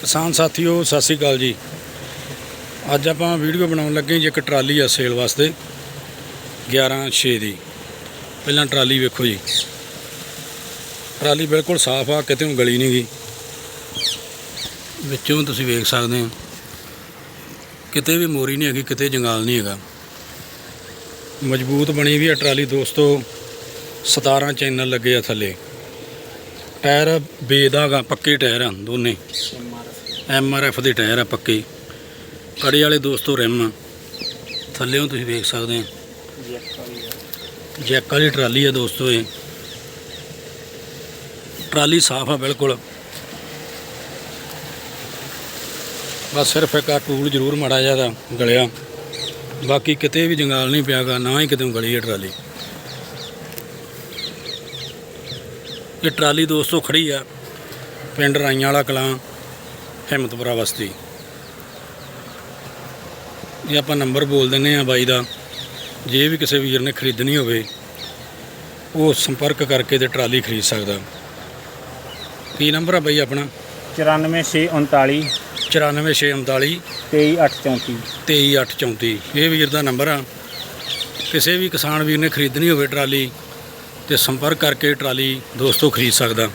ਕਿਸਾਨ ਸਾਥੀਓ, ਸਤਿ ਸ੍ਰੀ ਅਕਾਲ ਜੀ। ਅੱਜ ਆਪਾਂ ਵੀਡੀਓ ਬਣਾਉਣ ਲੱਗੇ ਜੀ ਇੱਕ ਟਰਾਲੀ ਆ ਸੇਲ ਵਾਸਤੇ 11 6 ਦੀ। ਪਹਿਲਾਂ ਟਰਾਲੀ ਵੇਖੋ ਜੀ। ਟਰਾਲੀ ਬਿਲਕੁਲ ਸਾਫ਼ ਆ ਕਿਤੇ ਗਲੀ ਨਹੀਂ ਗਈ ਵਿੱਚੋਂ ਤੁਸੀਂ ਵੇਖ ਸਕਦੇ ਹੋ। ਕਿਤੇ ਵੀ ਮੋਰੀ ਨਹੀਂ ਹੈਗੀ, ਕਿਤੇ ਜੰਗਾਲ ਨਹੀਂ ਹੈਗਾ। ਮਜ਼ਬੂਤ ਬਣੀ ਵੀ ਆ ਟਰਾਲੀ ਦੋਸਤੋ 17 ਚੈਨਲ ਲੱਗੇ ਆ ਥੱਲੇ। ਟਾਇਰ ਬੇਦਾਗਾ ਪੱਕੇ ਟਾਇਰ ਆ ਦੋਨੇ। ਐਮ ਆਰ ਐਫ ਦੇ ਟਾਇਰ ਆ ਪੱਕੇ। ਕੜੇ ਵਾਲੇ ਦੋਸਤੋ ਰਿਮ ਆ ਥੱਲੇੋਂ ਤੁਸੀਂ ਵੇਖ ਸਕਦੇ ਆ। ਜੈਕ ਵਾਲੀ ਟਰਾਲੀ ਆ ਦੋਸਤੋ ਇਹ। ਟਰਾਲੀ ਸਾਫ਼ ਆ ਬਿਲਕੁਲ। ਬਸ ਸਿਰਫ ਇੱਕ ਆ ਟੂਲ ਜ਼ਰੂਰ ਮਾੜਾ ਜਿਹਾ ਗਲਿਆ। ਬਾਕੀ ਕਿਤੇ ਵੀ ਜੰਗਾਲ ਨਹੀਂ ਪਿਆਗਾ, ਨਾ ਹੀ ਕਿਤੇ ਗਲੀ ਹੈ ਟਰਾਲੀ। ਇਹ ਟਰਾਲੀ ਦੋਸਤੋ ਖੜੀ ਆ, ਪਿੰਡ ਰਾਈਆਂ ਵਾਲਾ ਕਲਾਂ। ਹਿੰਮਤਪੁਰਾ ਬਸਤੀ ਇਹ ਆਪਾਂ ਨੰਬਰ ਬੋਲ ਦਿੰਨੇ ਆ ਬਾਈ ਦਾ ਜੇ ਵੀ ਕਿਸੇ ਵੀਰ ਨੇ ਖਰੀਦਣੀ ਹੋਵੇ ਉਹ ਸੰਪਰਕ ਕਰਕੇ ਤੇ ਟਰਾਲੀ ਖਰੀਦ ਸਕਦਾ। ਕੀ ਨੰਬਰ ਆ ਬਾਈ ਆਪਣਾ? 94639 94639 23834 23834 ਇਹ ਵੀਰ ਦਾ ਨੰਬਰ ਆ। ਕਿਸੇ ਵੀ ਕਿਸਾਨ ਵੀਰ ਨੇ ਖਰੀਦਣੀ ਹੋਵੇ ਟਰਾਲੀ ਤੇ ਸੰਪਰਕ ਕਰਕੇ ਟਰਾਲੀ ਦੋਸਤੋ ਖਰੀਦ ਸਕਦਾ।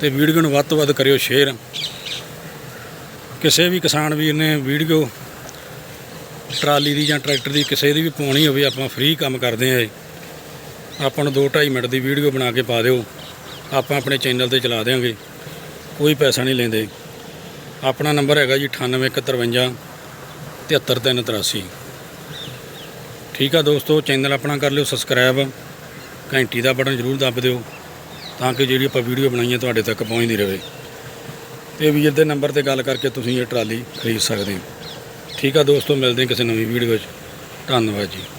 ਤੇ ਵੀਡੀਓ ਨੂੰ ਵੱਧ ਤੋਂ ਵੱਧ ਕਰਿਓ ਸ਼ੇਅਰ ਕਿਸੇ ਵੀ ਕਿਸਾਨ ਵੀਰ ਨੇ ਵੀਡੀਓ ਟਰਾਲੀ ਦੀ ਜਾਂ ਟਰੈਕਟਰ ਦੀ ਕਿਸੇ ਦੀ ਵੀ ਪਾਉਣੀ ਹੋਵੇ, ਆਪਾਂ ਫ੍ਰੀ ਕੰਮ ਕਰਦੇ ਆ ਆਪਾਂ ਨੂੰ 2.5 ਮਿੰਟ ਦੀ ਵੀਡੀਓ ਬਣਾ ਕੇ ਪਾ ਦਿਓ। ਆਪਾਂ ਆਪਣੇ ਚੈਨਲ ਤੇ ਚਲਾ ਦੇਵਾਂਗੇ ਕੋਈ ਪੈਸਾ ਨਹੀਂ ਲੈਂਦੇ। ਆਪਣਾ ਨੰਬਰ ਹੈਗਾ ਜੀ 9853 73383 ਠੀਕ ਆ ਦੋਸਤੋ ਚੈਨਲ ਆਪਣਾ ਕਰ ਲਿਓ ਸਬਸਕ੍ਰਾਈਬ ਘੰਟੀ ਦਾ ਬਟਨ ਜ਼ਰੂਰ ਦੱਬ ਦਿਓ। ਤਾਂ ਕਿ ਜਿਹੜੀ ਆਪਾਂ ਵੀਡੀਓ ਬਣਾਈਏ ਤੁਹਾਡੇ ਤੱਕ ਪਹੁੰਚਦੀ ਰਹੇ। ਤੇ ਵੀਰ ਦੇ ਨੰਬਰ ਤੇ ਗੱਲ ਕਰਕੇ ਤੁਸੀਂ ਇਹ ਟਰਾਲੀ ਖਰੀਦ ਸਕਦੇ ਹੋ। ਠੀਕ ਆ ਦੋਸਤੋ, ਮਿਲਦੇ ਹਾਂ ਕਿਸੇ ਨਵੀਂ ਵੀਡੀਓ 'ਚ। ਧੰਨਵਾਦ ਜੀ।